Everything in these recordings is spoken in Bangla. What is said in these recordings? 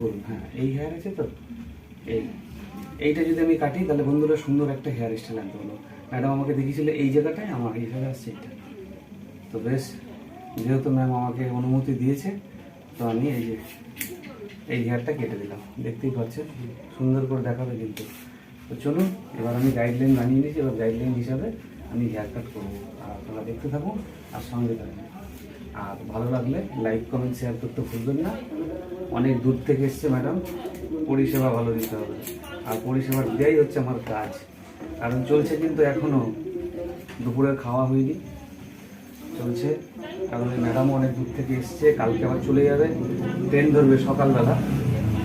বলুন হ্যাঁ এই হেয়ার আছে তো? এই, এইটা যদি আমি কাটি, তাহলে বন্ধুরা সুন্দর একটা হেয়ার স্টাইল আনতে হলো ম্যাডাম আমাকে দেখিয়েছিল এই জায়গাটায়, আমার এইভাবে আসছে এটা। তো বেশ, যেহেতু ম্যাম আমাকে অনুমতি দিয়েছে, তো আমি এই যে, এই হেয়ারটা কেটে দিলাম। দেখতেই পাচ্ছেন, সুন্দর করে দেখাবে কিন্তু। তো চলুন, এবার আমি গাইডলাইন বানিয়ে নিয়েছি। এবার গাইডলাইন হিসাবে আমি হেয়ার কাট করব। আর আপনারা দেখতে থাকুন, আর সঙ্গে থাকুন। আর ভালো লাগলে লাইক কমেন্ট শেয়ার করতে ভুলবেন না। অনেক দূর থেকে এসছে ম্যাডাম পরিষেবা ভালো দিতে হবে। আর পরিষেবা দেওয়াই হচ্ছে আমার কাজ। কারণ চলছে কিন্তু এখনও দুপুরের খাওয়া হয়নি। চলছে, কারণ এই ম্যাডামও অনেক দূর থেকে এসছে, কালকে আবার চলে যাবে ট্রেন ধরবে সকালবেলা।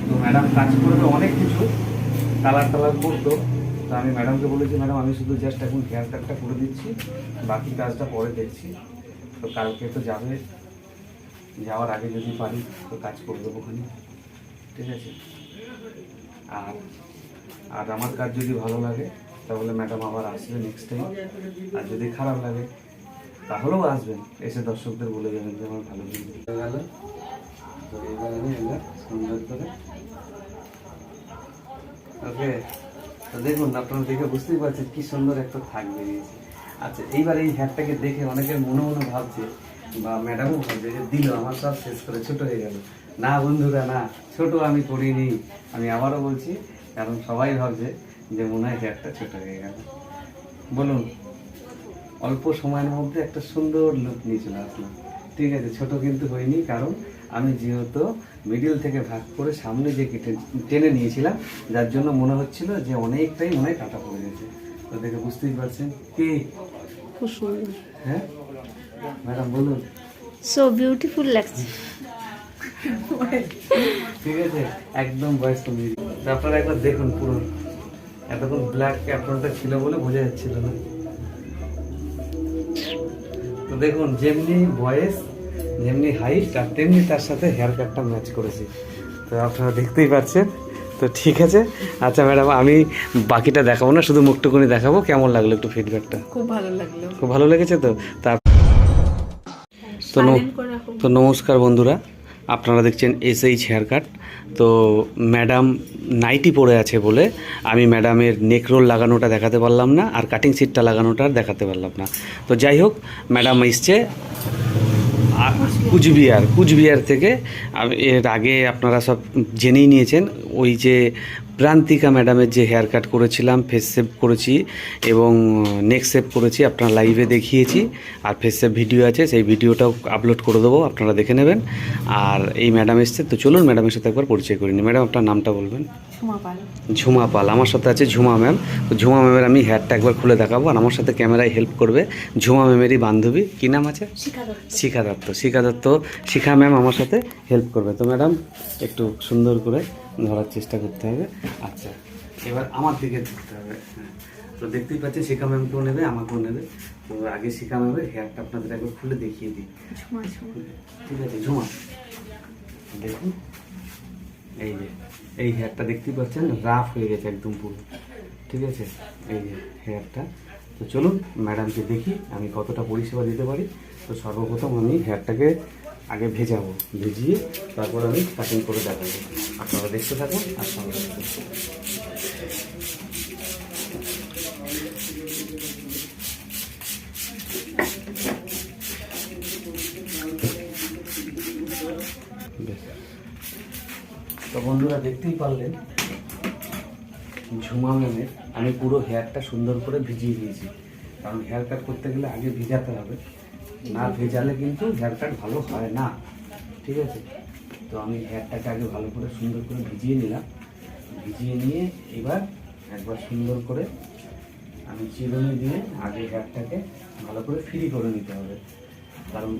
তো ম্যাডাম কাজ করবে অনেক কিছু কালার টালার করতো। তো আমি ম্যাডামকে বলেছি ম্যাডাম আমি শুধু জাস্ট এখন হেয়ার কাটটা করে দিচ্ছি, বাকি কাজটা পরে দেখছি। তো কালকে তো যাবে। যাওয়ার আগে যদি পারি তো কাজ করে দেবো ওখানে। ঠিক আছে? আর আর আমার কাজ যদি ভালো লাগে, তাহলে ম্যাডাম আবার আসবে নেক্সট টাইম আর যদি খারাপ লাগে, তাহলেও আসবেন। এসে দর্শকদের বলে যাবেন যে আমার ভালো হয়ে গেল। তো এবার সুন্দর করে ওকে তো দেখুন, আপনারা দেখে বুঝতেই পারছেন কি সুন্দর একটা থাক বেরিয়েছে। আচ্ছা এইবার এই হ্যাটটাকে দেখে অনেকের মনে মনে ভাবছে, বা ম্যাডামও ভাবছে যে দিল, আমার সব শেষ করে ছোট হয়ে গেল। না বন্ধুরা, না, ছোট আমি করিনি, আমি আবারও বলছি, কারণ সবাই ভাবছে যে মনে হয় হেয়ারটা ছোট হয়ে গেল। বলুন, অল্প সময়ের মধ্যে একটা সুন্দর লুক নিয়ে চলে আসলাম। ঠিক আছে, ছোট কিন্তু হয়নি, কারণ আমি যেহেতু মিডিল থেকে ভাগ করে সামনে যে টেনে নিয়েছিলাম, যার জন্য মনে হচ্ছিল যে অনেকটাই মনে হয় কাটা পড়ে গেছে। তো দেখে বুঝতেই পারছেন? কি? খুব সুন্দর। হ্যাঁ? ম্যাডাম বলুন। সো বিউটিফুল লাগছে। ঠিক আছে একদম বয়স কমিয়ে আপনারা একবার দেখুন পুরো। এতক্ষণ ব্ল্যাক অ্যাপ্রনটা ছিল বলে বোঝা যাচ্ছিল না। তো দেখুন যেমনি বয়স যেমনি হাইট আর তেমনি তার সাথে হেয়ার কাটটা ম্যাচ করেছি। তো আপনারা দেখতেই পাচ্ছেন। তো ঠিক আছে। আচ্ছা ম্যাডাম আমি বাকিটা দেখাবো না শুধু মুখটুকুনি দেখাবো। কেমন লাগল একটু ফিডব্যাকটা খুব ভালো লাগল। খুব ভালো লেগেছে তো? তা তো। তো নমস্কার বন্ধুরা আপনারা দেখছেন এস এইচ হেয়ার কাট তো ম্যাডাম নাইটি পরে আছে বলে আমি ম্যাডামের নেকরোল লাগানোটা দেখাতে পারলাম না আর কাটিং সিটটা লাগানোটা আর দেখাতে পারলাম না। তো যাই হোক ম্যাডাম এসছে। কুচবিহার কুচবিহার থেকে এর আগে আপনারা সব জেনেই নিয়েছেন ওই যে প্রান্তিকা ম্যাডামের যে হেয়ার কাট করেছিলাম ফেস সেভ করেছি এবং নেক সেভ করেছি আপনারা লাইভে দেখিয়েছি আর ফেস সেভ ভিডিও আছে সেই ভিডিওটাও আপলোড করে দেবো আপনারা দেখে নেবেন। আর এই ম্যাডাম এসছে তো চলুন ম্যাডামের সাথে একবার পরিচয় করে নিই ম্যাডাম আপনার নামটা বলবেন? ঝুমা পাল। ঝুমা পাল আমার সাথে আছে ঝুমা ম্যাম তো ঝুমা ম্যামের আমি হেয়ারটা একবার খুলে দেখাবো আর আমার সাথে ক্যামেরায় হেল্প করবে ঝুমা ম্যামেরই বান্ধবী। কী নাম আছে? শিখা দত্ত। শিখা দত্ত শিখা দত্ত শিখা ম্যাম আমার সাথে। হেল্প করবে। তো ম্যাডাম একটু সুন্দর করে ধরার চেষ্টা করতে হবে। আচ্ছা এবার আমার দিকে ধরতে হবে। হ্যাঁ তো দেখতেই পাচ্ছি শিখা ম্যামকেও নেবে আমাকেও নেবে। তো আগে শিখা ম্যামের হেয়ারটা আপনাদের একবার খুলে দেখিয়ে দিই। ঠিক আছে ঝুমা। দেখুন এই যে এই হেয়ারটা দেখতেই পাচ্ছেন রাফ হয়ে গেছে একদম পুরো। ঠিক আছে এই যে হেয়ারটা তো চলুন ম্যাডামকে দেখি আমি কতটা পরিষেবা দিতে পারি। তো সর্বপ্রথম আমি হেয়ারটাকে আগে ভেজাবো। ভেজিয়ে তারপর আমি কাটিং করে দেখাবো। আপনারা দেখতে থাকুন আর সঙ্গে। তো বন্ধুরা দেখতেই পারলেন, ঝুমা ম্যামের আমি পুরো হেয়ারটা সুন্দর করে ভিজিয়ে দিয়েছি। কারণ হেয়ার কাট করতে গেলে আগে ভিজাতে হবে। না ভেজালে কিন্তু হেয়ার কাট ভালো হয় না। ঠিক আছে? তো আমি হেয়ারটাকে আগে ভালো করে সুন্দর করে ভিজিয়ে নিলাম। ভিজিয়ে নিয়ে এবার একবার সুন্দর করে আমি চিরুনি দিয়ে আগে হেয়ারটাকে ভালো করে ফ্রি করে নিতে হবে। কারণ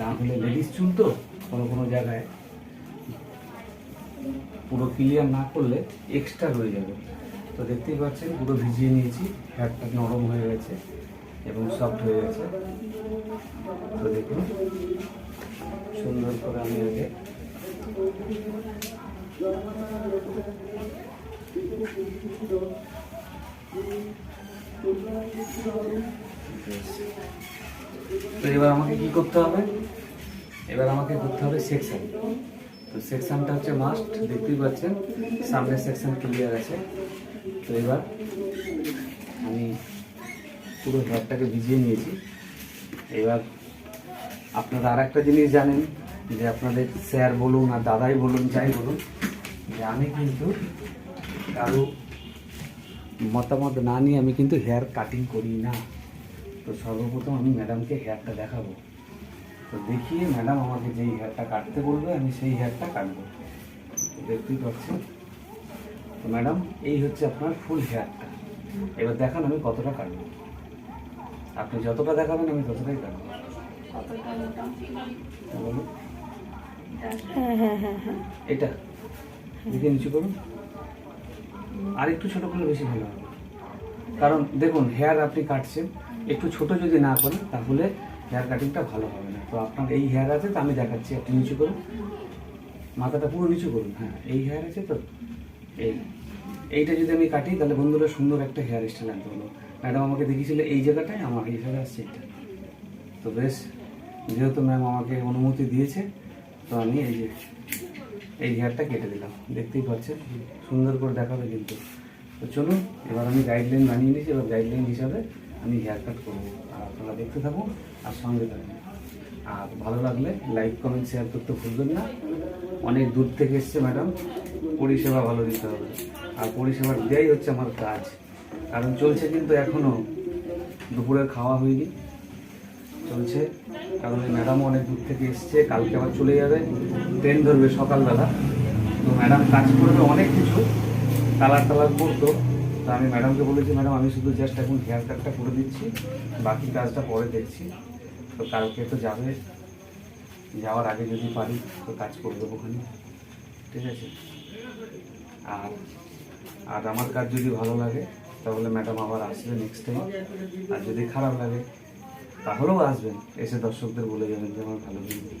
না হলে লেডিস চুল তো কোনো কোনো জায়গায় পুরো ক্লিয়ার না করলে এক্সট্রা রয়ে যাবে। তো দেখতেই পাচ্ছেন পুরো ভিজিয়ে নিয়েছি হেয়ারটা নরম হয়ে গেছে। এবং সফট হয়ে গেছে। তো দেখুন, সুন্দর করে আমি আগে তো এবার আমাকে কি করতে হবে? এবার আমাকে করতে হবে সেকশন তো সেকশনটা হচ্ছে মাস্ট দেখতেই পাচ্ছেন, সামনের সেকশন ক্লিয়ার আছে। তো এবার আমি পুরো হেয়ারটাকে ভিজিয়ে নিয়েছি। এবার আপনারা আর একটা জিনিস জানেন যে আপনাদের স্যার বলুন আর দাদাই বলুন, যাই বলুন, যে আমি কিন্তু কারও মতামত না নিয়ে আমি কিন্তু হেয়ার কাটিং করি না। তো সর্বপ্রথম আমি ম্যাডামকে হেয়ারটা দেখাবো। তো দেখিয়ে ম্যাডাম আমাকে যেই হেয়ারটা কাটতে বলবে, আমি সেই হেয়ারটা কাটবো। দেখতেই পাচ্ছেন? তো ম্যাডাম এই হচ্ছে আপনার ফুল হেয়ারটা এবার দেখান আমি কতটা কাটবো। আপনি যতটা দেখাবেন আমি ততটাই কাটবো হ্যাঁ, বলুন। হ্যাঁ হ্যাঁ হ্যাঁ হ্যাঁ। এটা। দিকে নিচু করুন। আর একটু ছোট করলে বেশি ভালো হবে। কারণ দেখুন হেয়ার আপনি কাটছেন। একটু ছোট যদি না করেন তাহলে হেয়ার কাটিংটা ভালো হবে না। তো আপনার এই হেয়ার আছে তো আমি দেখাচ্ছি আপনি নিচু করুন। মাথাটা পুরো নিচু করুন। হ্যাঁ এই হেয়ার আছে তো? এই। এইটা যদি আমি কাটি তাহলে বন্ধুরা সুন্দর একটা হেয়ার স্টাইল আনতে হলো ম্যাডাম আমাকে দেখিয়েছিল এই জায়গাটায় আমার এই জায়গায় আসছে এটা। তো বেশ, যেহেতু ম্যাম আমাকে অনুমতি দিয়েছে, তো আমি এই যে, এই হেয়ারটা কেটে দিলাম। দেখতেই পাচ্ছেন, সুন্দর করে দেখাবে কিন্তু। তো চলুন, এবার আমি গাইডলাইন বানিয়ে নিয়েছি, এবার গাইডলাইন হিসাবে আমি হেয়ার কাট করব। আর আপনারা দেখতে থাকুন, আর সঙ্গে থাকুন। আর ভালো লাগলে লাইক কমেন্ট শেয়ার করতে ভুলবেন না। অনেক দূর থেকে এসছে ম্যাডাম, পরিষেবা ভালো দিতে হবে। আর পরিষেবা দেওয়াই হচ্ছে আমার কাজ। কারণ চলছে কিন্তু এখনও দুপুরের খাওয়া হয়নি। চলছে। কারণ এই ম্যাডামও অনেক দূর থেকে এসছে, কালকে আবার চলে যাবে। ট্রেন ধরবে সকালবেলা। তো ম্যাডাম কাজ করবে অনেক কিছু কালার টালার করতো। তো আমি ম্যাডামকে বলেছি, ম্যাডাম, আমি শুধু জাস্ট এখন হেয়ার কাটটা করে দিচ্ছি, বাকি কাজটা পরে দেখছি। তো কালকে তো যাবে। যাওয়ার আগে যদি পারি, তো কাজ করে দেবো ওখানে। ঠিক আছে? আর আর আমার কাজ যদি ভালো লাগে তাহলে ম্যাডাম আবার আসবে নেক্সট টাইম আর যদি খারাপ লাগে, তাহলেও আসবেন। এসে দর্শকদের বলে যাবেন যে আমার ভালো লাগবে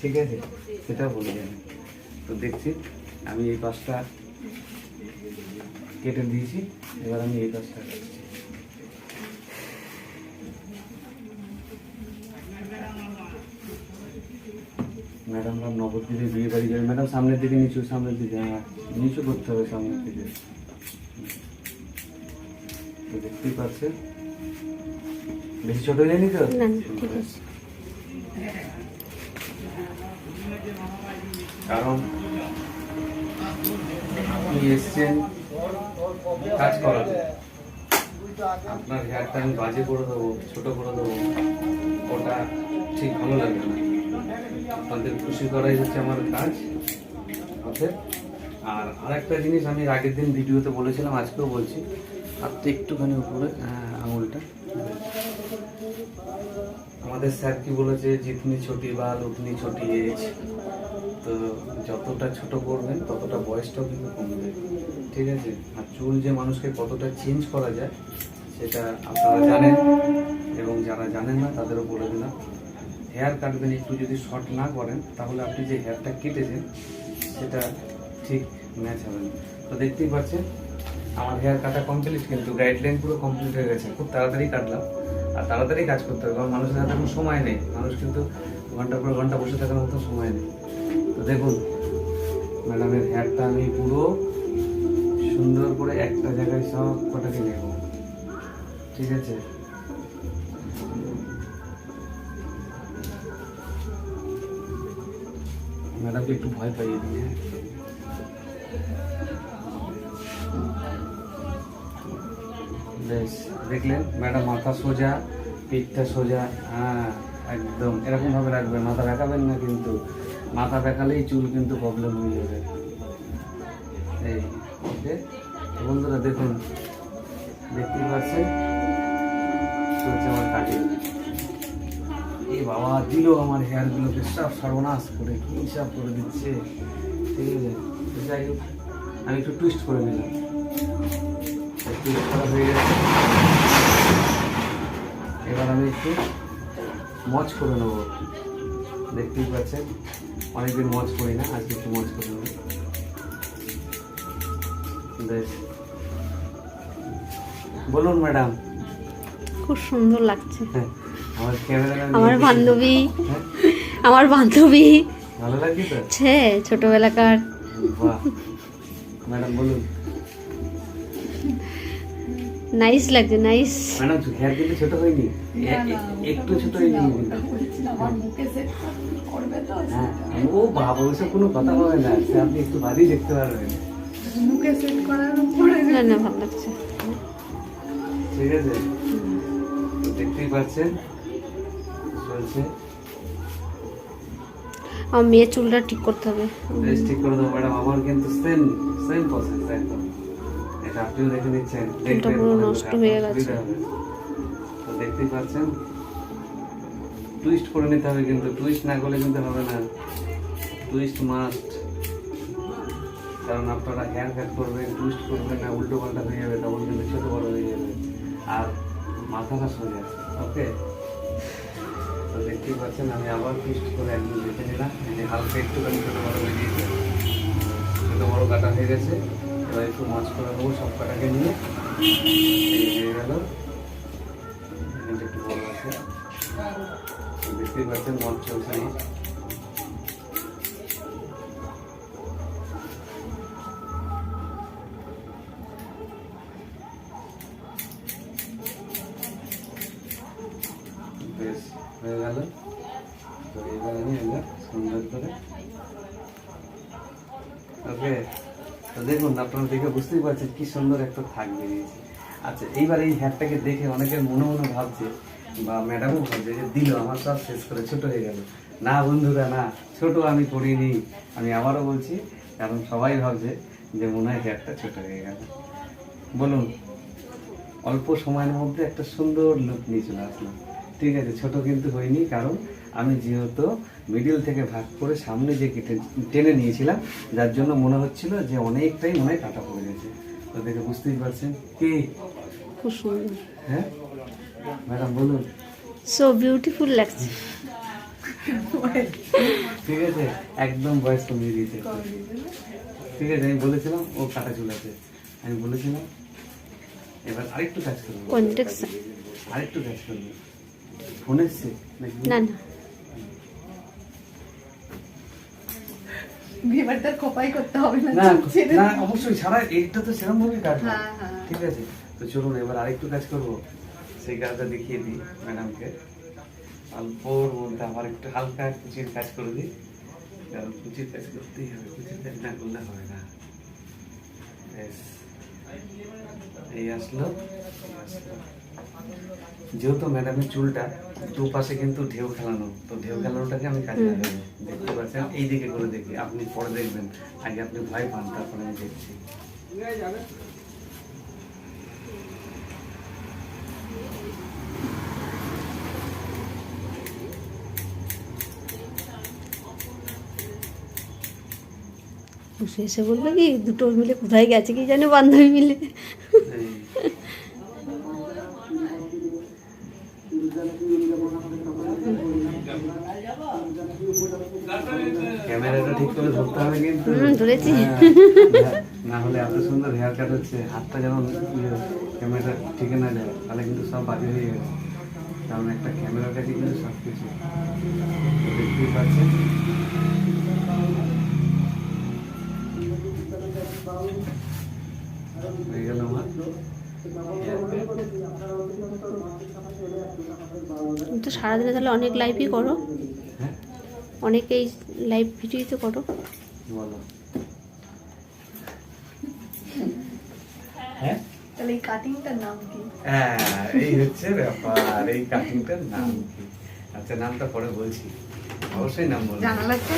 ঠিক আছে? সেটাও বলে যাবেন। তো দেখছি, আমি এই পাশটা কেটে দিয়েছি। এবার আমি এই পাশটা ম্যাডামরা নবদ্বীপে বিয়ে বাড়ি যাবে। ম্যাডাম সামনের দিকে নিচু, সামনের দিকে হ্যাঁ নিচু করতে হবে সামনের দিকে। তো দেখতেই পাচ্ছেন। বেশি ছোট হয়ে যায়নি তো? না না ঠিক আছে। কারণ আপনি এসছেন কাজ করাতে আপনার হেয়ারটা আমি বাজে করে দেবো ছোট করে দেবো। ওটা ঠিক ভালো লাগবে না। আপনাদের খুশি করাই হচ্ছে আমার কাজ। ওকে আর আরেকটা জিনিস আমি আগের দিন ভিডিওতে বলেছিলাম আজকেও বলছি। আপনি একটুখানি উপরে আঙুলটা। আমাদের স্যার কি বলেছে? জিতনি ছোটি বা উতনি ছোটি এজ তো যতটা ছোট করবেন, ততটা বয়সটাও কিন্তু কমবে ঠিক আছে? আর চুল যে মানুষকে কতটা চেঞ্জ করা যায়, সেটা আপনারা জানেন এবং যারা জানেন না, তাদেরও বলে দিলাম। হেয়ার কাটবেন একটু যদি শর্ট না করেন, তাহলে আপনি যে হেয়ারটা কেটেছেন, সেটা ঠিক ম্যাচ হবে না। তো দেখতেই পাচ্ছেন আমার হেয়ার কাটা কমপ্লিট কিন্তু গাইডলাইন পুরো কমপ্লিট হয়ে গেছে। খুব তাড়াতাড়ি কাটলাম। আর তাড়াতাড়ি কাজ করতে হবে, কারণ মানুষের হাতে এখন সময় নেই। মানুষ কিন্তু ঘণ্টা পর ঘণ্টা বসে থাকার মতো সময় নেই। তো দেখুন, ম্যাডামের হেয়ারটা আমি পুরো সুন্দর করে একটা জায়গায় সব কটাকে নেব ঠিক আছে? ম্যাডামকে একটু ভয় পাইয়ে দিই হ্যাঁ? বেশ দেখলেন? ম্যাডাম মাথা সোজা, পিঠটা সোজা হ্যাঁ একদম। এরকমভাবে রাখবেন, মাথা দেখাবেন না কিন্তু। মাথা দেখালেই চুল কিন্তু প্রবলেম হয়ে যাবে। এই ওকে বন্ধুরা দেখুন, দেখতেই পাচ্ছেন? চলছে আমার কাটিং এই বাবা, দিল আমার হেয়ারগুলোকে সব সর্বনাশ করে, কি সব করে দিচ্ছে? ঠিক আছে যাই হোক, আমি একটু টুইস্ট করে নিলাম। করা হয়ে গেছে এবার আমি একটু মজ করে নেব। দেখতেই পাচ্ছেন অনেকদিন মজ করি না আজকে একটু মজ করে নেব। বেশ। বলুন ম্যাডাম। খুব সুন্দর লাগছে। হ্যাঁ আমার আমার বান্ধবী। হ্যাঁ? আমার বান্ধবী। ভালো লাগছে ছে ছোটবেলাকার। বাহ। ম্যাডাম বলুন। নাইস লাগছে নাইস ম্যাডাম হেয়ার কিন্তু ছোট হয়নি। একটু ছোট হয়নি। হ্যাঁ ও বাবা ওইসব কোনো কথা হবে না। আপনি একটু বাদেই দেখতে পারবেন। না না ভালো লাগছে। ঠিক আছে। দেখতেই পাচ্ছেন চলছে। আমার মেয়ের চুলটা ঠিক করতে হবে। বেশ ঠিক করে দেবো ম্যাডাম। আমার কিন্তু সেম সেম প্রসেস একদম। এটা আপনিও দেখে নিচ্ছেন। পুরো নষ্ট হয়ে গেছে। তো দেখতেই পাচ্ছেন। টুইস্ট করে নিতে হবে কিন্তু। টুইস্ট না করলে কিন্তু হবে না। টুইস্ট মাস্ট কারণ আপনারা হেয়ার কাট করবেন টুইস্ট করবেন না উল্টো পাল্টা হয়ে যাবে তখন কিন্তু ছোট বড় হয়ে যাবে। আর মাথাটা সোজা ওকে? তো দেখতেই পাচ্ছেন আমি আবার টুইস্ট করে একদম দেখে নিলাম। হালকা একটুখানি ছোটো বড় হয়ে গিয়েছে। ছোটো বড় কাটা হয়ে গেছে। এবার একটু মাছ করে নেব সব কাটাকে নিয়ে এই হয়ে গেল এখানটা একটু বড় আছে তো দেখতেই পাচ্ছেন মন চলছে আমার বেশ হয়ে গেল তো এবার আমি এবার সুন্দর করে ওকে তো দেখুন, আপনারা দেখে বুঝতেই পারছেন কি সুন্দর একটা থাক বেরিয়েছে। আচ্ছা এইবার এই হ্যাটটাকে দেখে অনেকের মনে মনে ভাবছে, বা ম্যাডামও ভাবছে যে দিল, আমার সব শেষ করে ছোট হয়ে গেল। না বন্ধুরা, না, ছোট আমি করিনি, আমি আবারও বলছি, কারণ সবাই ভাবছে যে মনে হয় হ্যাটটা ছোট হয়ে গেল। বলুন, অল্প সময়ের মধ্যে একটা সুন্দর লুক নিয়ে চলে আসলাম। ঠিক আছে, ছোট কিন্তু হয়নি, কারণ আমি যেহেতু মিডিল থেকে ভাগ করে সামনে যে কেটে টেনে নিয়েছিলাম যার জন্য মনে হচ্ছিল যে অনেকটাই মনে হয় কাটা পড়ে গেছে। তো দেখে বুঝতেই পারছেন কি? খুব সুন্দর। হ্যাঁ? ম্যাডাম বলুন। সো বিউটিফুল লাগছে। ঠিক আছে একদম বয়স কমিয়ে দিয়েছে। ঠিক আছে আমি বলেছিলাম ও কাটা চলে আছে আমি বলেছিলাম এবার আরেকটু কাজ করব। আরেকটু কাজ করব। ফোন এসছে না না। তার খোপাই করতে হবে না না। অবশ্যই সারা এইটা তো সেরকম ভাবে কাটবো হ্যাঁ, হ্যাঁ। ঠিক আছে তো চলুন এবার আরেকটু কাজ করব সেই কাজটা দেখিয়ে দিই ম্যাডামকে অল্পর মধ্যে আবার একটু হালকা কুচির কাজ করে দিই কারণ কুচির কাজ করতেই হবে কুচির কাজ না করলে হবে না। এই আসলো এই আসলো। যেহেতু ম্যাডামের চুলটা দুপাশে কিন্তু ঢেউ খেলানো তো ঢেউ খেলানোটাকে আমি কাজে লাগাবো দেখতে পাচ্ছেন? এই দিকে করে দেখি। আপনি পরে দেখবেন। আগে আপনি ভয় পান তারপরে আমি দেখছি। বসে এসে বলবে কি দুটো মিলে কোথায় গেছে কি জানে বান্ধবী মিলে এই। ক্যামেরাটা ঠিক হবে কিন্তু ধরেছি। হ্যাঁ, না হলে এত সুন্দর হেয়ার কাট হচ্ছে হাতটা যেমন ইয়ে, ক্যামেরা ঠিক না যায় তাহলে কিন্তু সব বাজে হয়ে যাবে কারণ একটা ক্যামেরাটাকে কিন্তু সব কিছু দেখতেই পাচ্ছেন। হয়ে গেল আমার তো সারাদিনে তাহলে অনেক লাইভই করো। হ্যাঁ? অনেকেই লাইভ ভিডিও তো করো। বলো হ্যাঁ? তাহলে এই কাটিংটার নাম কি? হ্যাঁ এই হচ্ছে ব্যাপার এই কাটিংটার নাম কি? আচ্ছা নামটা পরে বলছি। অবশ্যই নাম বলব। লাগছে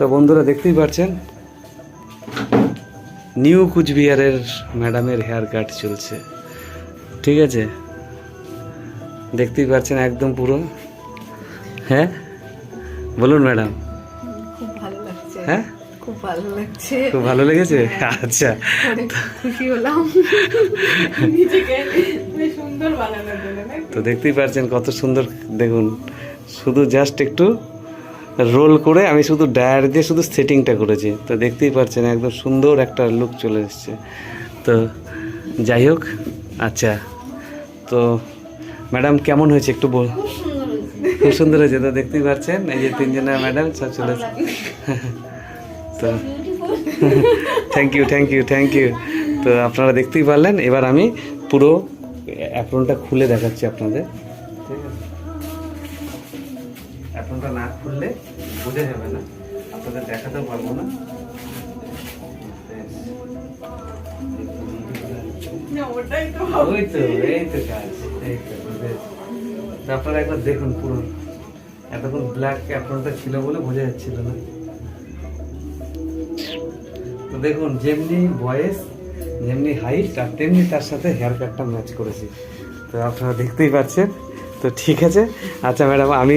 তো বন্ধুরা দেখতেই পাচ্ছেন নিউ কুচবিহারের ম্যাডামের হেয়ার কাট চলছে। ঠিক আছে? দেখতেই পাচ্ছেন একদম পুরো। হ্যাঁ? বলুন ম্যাডাম। খুব ভালো লাগছে। হ্যাঁ? খুব ভালো লাগছে। খুব ভালো লেগেছে? আচ্ছা। খুশি হলাম। নিজেকে সুন্দর বানানোর জন্য তো? দেখতেই পাচ্ছেন কত সুন্দর দেখুন। শুধু জাস্ট একটু রোল করে আমি শুধু ডায়ার দিয়ে শুধু সেটিংটা করেছি। তো দেখতেই পাচ্ছেন একদম সুন্দর একটা লুক চলে এসছে। তো যাই হোক আচ্ছা। তো ম্যাডাম কেমন হয়েছে একটু বল। খুব সুন্দর হয়েছে। তো দেখতেই পাচ্ছেন এই যে তিনজনের ম্যাডাম সব চলে। তো thank you thank you thank you তো আপনারা দেখতেই পারলেন এবার আমি পুরো অ্যাপ্রনটা খুলে দেখাচ্ছি আপনাদের। ঠিক আছে? অ্যাপ্রনটা না খুললে বোঝা যাবে না। আপনাদের দেখাতেও পারব না। ওই তো এই তো কাজ এই তো বেশ। তো আপনারা একবার দেখুন পুরো। এতক্ষণ ব্ল্যাক অ্যাপ্রনটা ছিল বলে বোঝা যাচ্ছিল না। তো দেখুন যেমনি বয়স যেমনি হাইট আর তেমনি তার সাথে হেয়ার কাটটা ম্যাচ করেছি। তো আপনারা দেখতেই পাচ্ছেন। তো ঠিক আছে। আচ্ছা ম্যাডাম আমি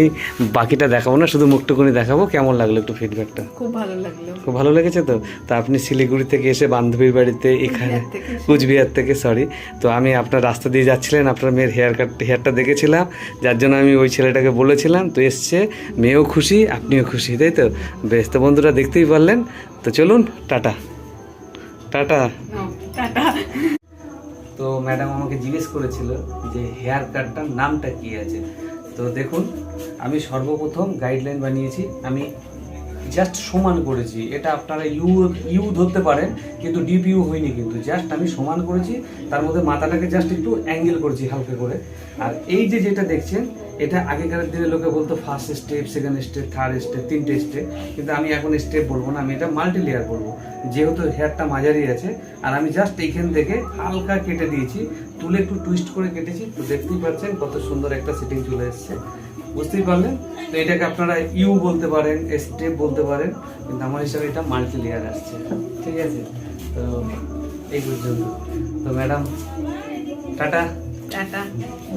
বাকিটা দেখাবো না শুধু মুখটুকুনি দেখাবো। কেমন লাগল একটু ফিডব্যাকটা খুব ভালো লাগল। খুব ভালো লেগেছে তো? তা আপনি শিলিগুড়ি থেকে এসে বান্ধবীর বাড়িতে এখানে কুচবিহার থেকে। সরি তো আমি আপনার রাস্তা দিয়ে যাচ্ছিলেন আপনার মেয়ের হেয়ার কাট হেয়ারটা দেখেছিলাম। যার জন্য আমি ওই ছেলেটাকে বলেছিলাম তো এসছে মেয়েও খুশি আপনিও খুশি তাই তো? বেশ তো বন্ধুরা দেখতেই পারলেন। তো চলুন টাটা। টাটা। টাটা। তো ম্যাডাম আমাকে জিজ্ঞেস করেছিল যে হেয়ার কাটটার নামটা কি আছে? তো দেখুন, আমি সর্বপ্রথম গাইডলাইন বানিয়েছি, আমি জাস্ট সমান করেছি। এটা আপনারা ইউ ইউ ধরতে পারেন, কিন্তু ডিপ ইউ হয়নি কিন্তু। জাস্ট আমি সমান করেছি, তার মধ্যে মাথাটাকে জাস্ট একটু অ্যাঙ্গেল করেছি হালকা করে। আর এই যে যেটা দেখছেন, এটা আগেকার দিনে লোকে বলতো first step second step third step তিনটে স্টেপ কিন্তু আমি এখন স্টেপ বলব না, আমি এটা মাল্টি লেয়ার বলব। যেহেতু হেয়ারটা মাঝারি আছে, আর আমি জাস্ট এইখান থেকে হালকা কেটে দিয়েছি। তুলে একটু টুইস্ট করে কেটেছি, তো দেখতেই পাচ্ছেন কত সুন্দর একটা সেটিং চলে এসেছে। বুঝতেই পারলেন? তো এটাকে আপনারা ইউ বলতে পারেন, স্টেপ বলতে পারেন, কিন্তু আমার হিসাবে এটা মাল্টি লেয়ার আসছে। ঠিক আছে? তো এই পর্যন্ত। তো ম্যাডাম, টাটা। Tata,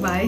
by.